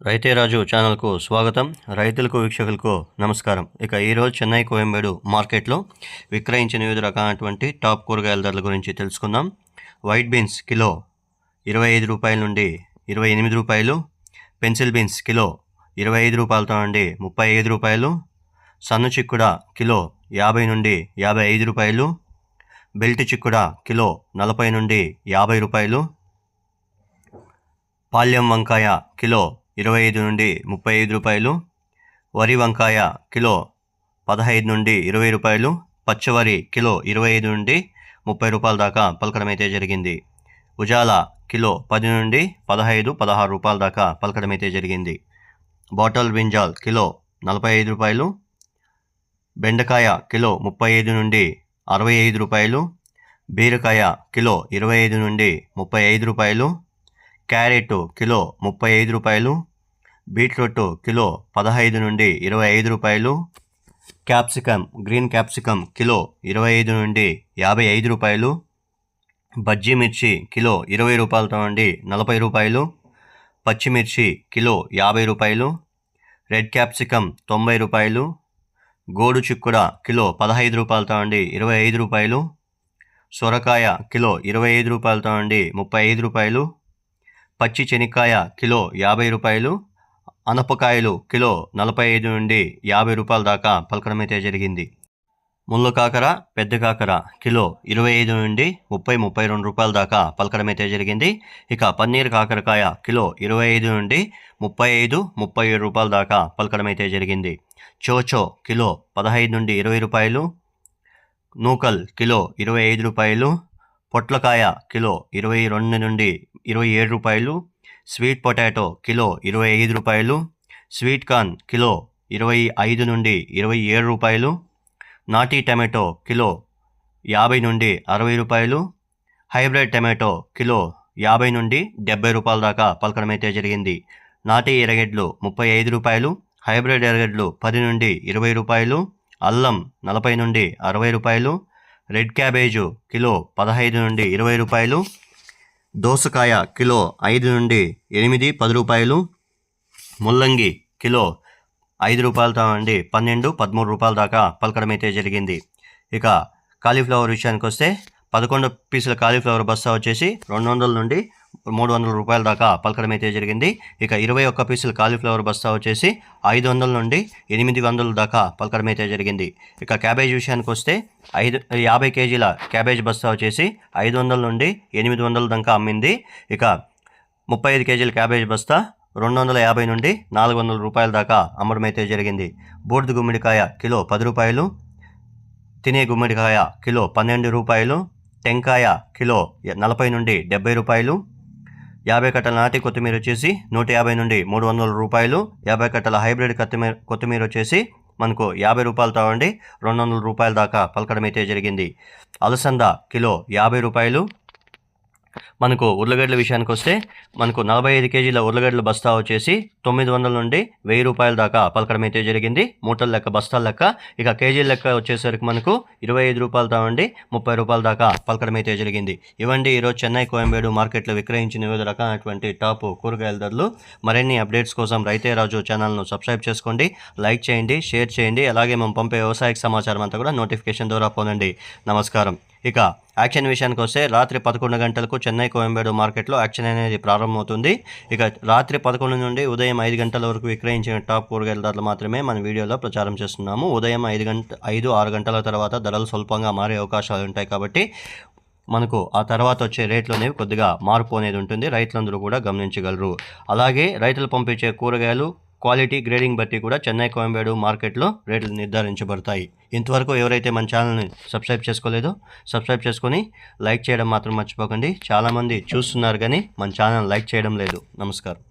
రైతే రాజు ఛానల్కు స్వాగతం. రైతులకు వీక్షకులకు నమస్కారం. ఇక ఈరోజు చెన్నై కోయంబేడు మార్కెట్లో విక్రయించిన వివిధ రకాలైనటువంటి టాప్ కూరగాయల ధరల గురించి తెలుసుకుందాం. వైట్ బీన్స్ కిలో ఇరవై ఐదు రూపాయల నుండి ఇరవై ఎనిమిది రూపాయలు పెన్సిల్ బీన్స్ కిలో ఇరవై ఐదు రూపాయలతో నుండి ముప్పై ఐదు రూపాయలు సన్ను చిక్కుడ కిలో యాభై నుండి యాభై ఐదు రూపాయలు బెల్ట్ చిక్కుడ కిలో నలభై నుండి యాభై రూపాయలు పాల్యం వంకాయ కిలో ఇరవై ఐదు నుండి ముప్పై ఐదు రూపాయలు వరి వంకాయ కిలో పదహైదు నుండి ఇరవై రూపాయలు పచ్చవరి కిలో ఇరవై ఐదు నుండి ముప్పై రూపాయల దాకా పలకడం అయితే జరిగింది. ఉజాల కిలో పది నుండి పదహైదు పదహారు రూపాయల దాకా పలకడం అయితే జరిగింది. బాటల్ బింజాల్ కిలో నలభై ఐదు రూపాయలు బెండకాయ కిలో ముప్పై ఐదు నుండి అరవై ఐదు రూపాయలు బీరకాయ కిలో ఇరవై ఐదు నుండి ముప్పై ఐదు రూపాయలు క్యారెట్ కిలో ముప్పై ఐదు రూపాయలు బీట్రూట్ కిలో పదహైదు నుండి ఇరవై ఐదు రూపాయలు క్యాప్సికమ్ గ్రీన్ క్యాప్సికమ్ కిలో ఇరవై ఐదు నుండి యాభై ఐదు రూపాయలు బజ్జీ మిర్చి కిలో ఇరవై రూపాయలతో నుండి నలభై రూపాయలు పచ్చిమిర్చి కిలో యాభై రూపాయలు రెడ్ క్యాప్సికమ్ తొంభై రూపాయలు గోడు చిక్కుడ కిలో పదహైదు రూపాయలతో నుండి ఇరవై ఐదు రూపాయలు సొరకాయ కిలో ఇరవై ఐదు రూపాయలతో నుండి ముప్పై ఐదు రూపాయలు పచ్చి శనక్కాయ కిలో యాభై రూపాయలు అనపకాయలు కిలో నలభై ఐదు నుండి యాభై రూపాయల దాకా పలకడమైతే జరిగింది. ముళ్ళు కాకర పెద్ద కాకర కిలో ఇరవై ఐదు నుండి ముప్పై ముప్పై రెండు రూపాయల దాకా పలకడమైతే జరిగింది. ఇక పన్నీర్ కాకరకాయ కిలో ఇరవై ఐదు నుండి ముప్పై ఐదు ముప్పై ఏడు రూపాయల దాకా పలకడమైతే జరిగింది. చోచో కిలో పదహైదు నుండి ఇరవై రూపాయలు నూకల్ కిలో ఇరవై ఐదు రూపాయలు పొట్లకాయ కిలో ఇరవై రెండు నుండి ఇరవై ఏడు రూపాయలు స్వీట్ పొటాటో కిలో ఇరవై ఐదు రూపాయలు స్వీట్ కార్న్ కిలో ఇరవై ఐదు నుండి ఇరవై ఏడు రూపాయలు నాటీ టమాటో కిలో యాభై నుండి అరవై రూపాయలు హైబ్రిడ్ టమాటో కిలో యాభై నుండి డెబ్బై రూపాయల దాకా పలకడం అయితే జరిగింది. నాటి ఎరగడ్లు ముప్పై ఐదు రూపాయలు హైబ్రిడ్ ఎరగడ్లు పది నుండి ఇరవై రూపాయలు అల్లం నలభై నుండి అరవై రూపాయలు రెడ్ క్యాబేజు కిలో పదహైదు నుండి ఇరవై రూపాయలు దోసకాయ కిలో ఐదు నుండి ఎనిమిది పది రూపాయలు. ముల్లంగి కిలో ఐదు రూపాయలతో నుండి పన్నెండు పదమూడు రూపాయల దాకా పలకడం అయితే జరిగింది. ఇక కాలీఫ్లవర్ విషయానికి వస్తే పదకొండు పీసుల కాలీఫ్లవర్ బస్తా వచ్చేసి రెండు వందల నుండి మూడు వందల రూపాయల దాకా పలకడం అయితే జరిగింది. ఇక ఇరవై ఒక్క పీసులు కాలీఫ్లవర్ బస్తా వచ్చేసి ఐదు వందల నుండి ఎనిమిది వందల దాకా పలకడం అయితే జరిగింది. ఇక క్యాబేజ్ విషయానికి వస్తే ఐదు యాభై కేజీల క్యాబేజ్ బస్తా వచ్చేసి ఐదు వందల నుండి ఎనిమిది వందల దాకా అమ్మింది. ఇక ముప్పై ఐదు కేజీల క్యాబేజ్ బస్తా రెండు వందల యాభై నుండి నాలుగు వందల రూపాయల దాకా అమ్మడం అయితే జరిగింది. బూడిద గుమ్మడికాయ కిలో పది రూపాయలు తినే గుమ్మడికాయ కిలో పన్నెండు రూపాయలు టెంకాయ కిలో నలభై నుండి డెబ్బై రూపాయలు యాభై కట్టల నాటి కొత్తిమీర వచ్చేసి నూట యాభై నుండి మూడు వందల రూపాయలు. యాభై కట్టల హైబ్రిడ్ కొత్తిమీర కొత్తిమీర వచ్చేసి మనకు యాభై రూపాయలు తావండి. రెండు వందల రూపాయల దాకా పలకడం అయితే జరిగింది. అలసంద కిలో యాభై రూపాయలు. మనకు ఉర్లగడ్డల విషయానికి వస్తే మనకు నలభై ఐదు కేజీల ఉర్లగడ్డల బస్తా వచ్చేసి తొమ్మిది వందల నుండి వెయ్యి రూపాయల దాకా పలకడం అయితే జరిగింది. మూటల లెక్క బస్తాల లెక్క. ఇక కేజీల లెక్క వచ్చేసరికి మనకు ఇరవై ఐదు రూపాయలతో ఉండి ముప్పై రూపాయల దాకా పలకడం అయితే జరిగింది. ఇవ్వండి ఈరోజు చెన్నై కోయంబేడు మార్కెట్లో విక్రయించిన వివిధ రకాలైనటువంటి టాప్ కూరగాయల ధరలు. మరిన్ని అప్డేట్స్ కోసం రైతే రాజు ఛానల్ను సబ్స్క్రైబ్ చేసుకోండి. లైక్ చేయండి షేర్ చేయండి. అలాగే మేము పంపే వ్యవసాయ సమాచారం అంతా కూడా నోటిఫికేషన్ ద్వారా పొందండి. నమస్కారం. ఇక యాక్షన్ విషయానికి వస్తే రాత్రి పదకొండు గంటలకు చెన్నై కోయంబేడు మార్కెట్లో యాక్షన్ అనేది ప్రారంభమవుతుంది. ఇక రాత్రి పదకొండు నుండి ఉదయం ఐదు గంటల వరకు విక్రయించిన టాప్ కూరగాయల ధరలు మాత్రమే మన వీడియోలో ప్రచారం చేస్తున్నాము. ఉదయం ఐదు గంట ఐదు ఆరు గంటల తర్వాత ధరలు స్వల్పంగా మారే అవకాశాలు ఉంటాయి కాబట్టి మనకు ఆ తర్వాత వచ్చే రేట్లు అనేవి కొద్దిగా మార్పు అనేది ఉంటుంది. రైతులందరూ కూడా గమనించగలరు. అలాగే రైతులు పంపించే కూరగాయలు క్వాలిటీ గ్రేడింగ్ బట్టి కూడా చెన్నై కోయంబేడు మార్కెట్లో రేట్లు నిర్ధారించబడతాయి. ఇంతవరకు ఎవరైతే మన ఛానల్ని సబ్స్క్రైబ్ చేసుకోలేదో సబ్స్క్రైబ్ చేసుకొని లైక్ చేయడం మాత్రం మర్చిపోకండి. చాలామంది చూస్తున్నారు కానీ మన ఛానల్ లైక్ చేయడం లేదు. నమస్కారం.